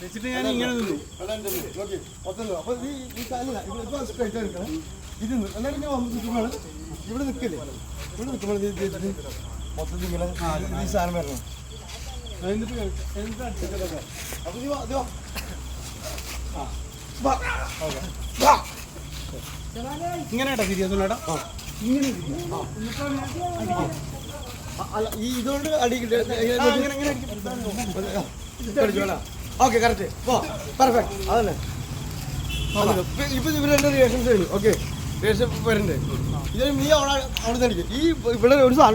വെച്ചിട്ട് ഞാൻ ഇങ്ങനെ നിന്നു. ഇത് അല്ലെങ്കിൽ ഞാൻ വന്ന് നിൽക്കുമ്പോൾ ഇവിടെ നിൽക്കില്ലേ? ഇവിടെ നിൽക്കുമ്പോൾ മൊത്തത്തിൽ ഇങ്ങനെ ഈ സാധനം വരണം. എന്നിട്ട് എന്നിട്ട് അടുത്ത അപ്പൊ ഇത് വാ, ഇത് ഇങ്ങനെ അല്ല ഈ ഇതുകൊണ്ട് അടിക്കില്ല ഓക്കെ കറക്റ്റ്. പെർഫെക്റ്റ് അതന്നെ. ഇപ്പൊ ഇപ്പൊ ഇവർ രണ്ട് റിയാക്ഷൻസ് കഴിഞ്ഞു. ഓക്കെ വരുന്നുണ്ട് ഇതിന് നീ അവിടെ അവിടെ ഈ ഇവിടെ ഒരു സാധനം